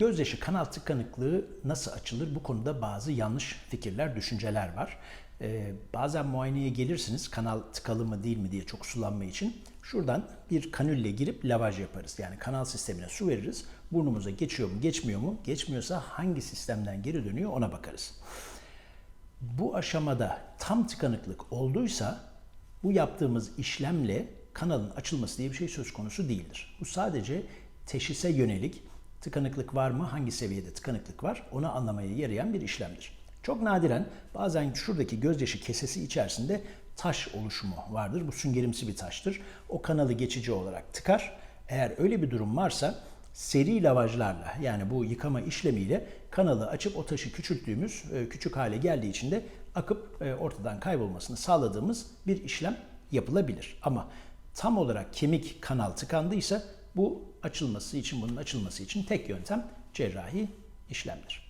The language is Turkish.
Gözyaşı kanal tıkanıklığı nasıl açılır? Bu konuda bazı yanlış fikirler, düşünceler var. Ee, bazen muayeneye gelirsiniz kanal tıkalı mı değil mi diye çok sulanma için. Şuradan bir kanülle girip lavaj yaparız. Yani kanal sistemine su veririz. Burnumuza geçiyor mu, geçmiyor mu? Geçmiyorsa hangi sistemden geri dönüyor ona bakarız. Bu aşamada tam tıkanıklık olduysa bu yaptığımız işlemle kanalın açılması diye bir şey söz konusu değildir. Bu sadece teşhise yönelik tıkanıklık var mı, hangi seviyede tıkanıklık var onu anlamaya yarayan bir işlemdir. Çok nadiren bazen şuradaki gözyaşı kesesi içerisinde taş oluşumu vardır. Bu süngerimsi bir taştır. O kanalı geçici olarak tıkar. Eğer öyle bir durum varsa seri lavajlarla yani bu yıkama işlemiyle kanalı açıp o taşı küçülttüğümüz e, küçük hale geldiği için de akıp e, ortadan kaybolmasını sağladığımız bir işlem yapılabilir. Ama tam olarak kemik kanal tıkandıysa bu açılması için bunun açılması için tek yöntem cerrahi işlemdir.